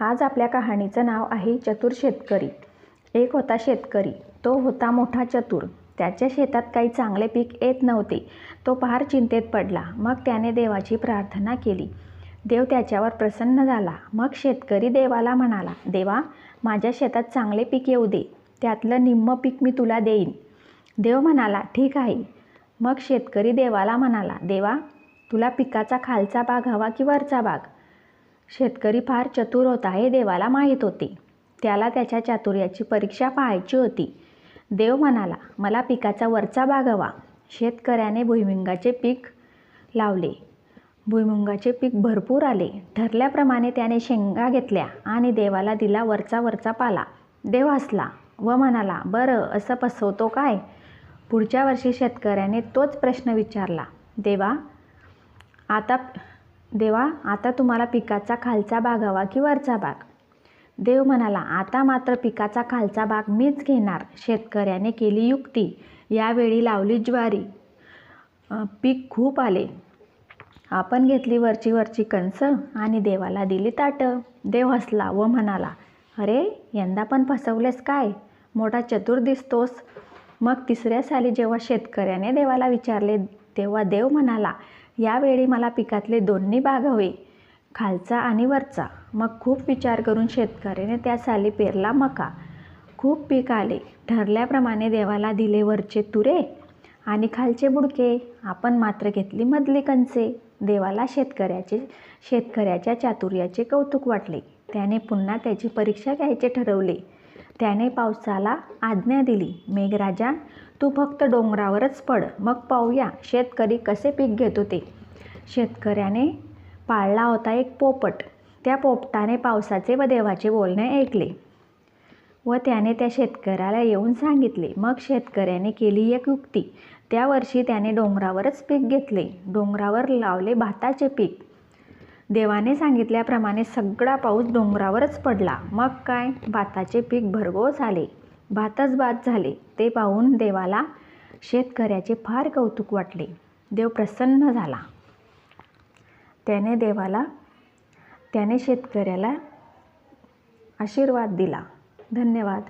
आज आपल्या कहाणीचं नाव आहे चतुर शेतकरी. एक होता शेतकरी तो होता मोठा चतुर. त्याच्या शेतात काही चांगले पीक येत नव्हते. तो फार चिंतेत पडला. मग त्याने देवाची प्रार्थना केली. देव त्याच्यावर प्रसन्न झाला. मग शेतकरी देवाला म्हणाला देवा माझ्या शेतात चांगले पीक येऊ दे. त्यातलं निम्म पीक मी तुला देईन. देव म्हणाला ठीक आहे. मग शेतकरी देवाला म्हणाला देवा तुला पिकाचा खालचा भाग हवा की वरचा भाग? शेतकरी फार चतुर होता हे देवाला माहीत होते. त्याला त्याच्या चातुर्याची परीक्षा पाहायची होती. देव म्हणाला मला पिकाचा वरचा भाग हवा. शेतकऱ्याने भुईमुंगाचे पीक लावले. भुईमुगाचे पीक भरपूर आले. ठरल्याप्रमाणे त्याने शेंगा घेतल्या आणि देवाला दिला वरचा वरचा पाला. देव हसला व म्हणाला बरं असं फसवतो काय? पुढच्या वर्षी शेतकऱ्याने तोच प्रश्न विचारला. देवा आता देवा आता तुम्हाला पिकाचा खालचा भाग हवा की वरचा भाग? देव म्हणाला आता मात्र पिकाचा खालचा भाग मीच घेणार. शेतकऱ्याने केली युक्ती. यावेळी लावली ज्वारी. पीक खूप आले. आपण घेतली वरची वरची कणस आणि देवाला दिली ताटं. देव हसला व म्हणाला अरे यंदा पण फसवलेस काय? मोठा चतुर दिसतोस. मग तिसऱ्या साली जेव्हा शेतकऱ्याने देवाला विचारले तेव्हा देव म्हणाला यावेळी मला पिकातले दोन्ही भाग हवे खालचा आणि वरचा. मग खूप विचार करून शेतकऱ्याने त्या साली पेरला मका. खूप पीक आले. ठरल्याप्रमाणे देवाला दिले वरचे तुरे आणि खालचे बुडके. आपण मात्र घेतली मधली कंचे देवाला शेतकऱ्याचे शेतकऱ्याच्या चातुर्याचे कौतुक वाटले. त्याने पुन्हा त्याची परीक्षा घ्यायचे ठरवले. त्याने पावसाला आज्ञा दिली. मेघराजा तू फक्त डोंगरावरच पड. मग पाहूया शेतकरी कसे पीक घेत होते शेतकऱ्याने पाळला होता एक पोपट. त्या पोपटाने पावसाचे व देवाचे बोलणे ऐकले व त्याने त्या शेतकऱ्याला येऊन सांगितले. मग शेतकऱ्याने केली एक युक्ती. त्या वर्षी त्याने डोंगरावरच पीक घेतले. डोंगरावर लावले भाताचे पीक. देवाने सांगितल्याप्रमाणे सगळा पाऊस डोंगरावरच पडला. मग काय? भाताचे पीक भरघोस आले. भातच भात झाले. ते पाहून देवाला शेतकऱ्याचे फार कौतुक वाटले. देव प्रसन्न झाला. त्याने देवाला त्याने शेतकऱ्याला आशीर्वाद दिला. धन्यवाद.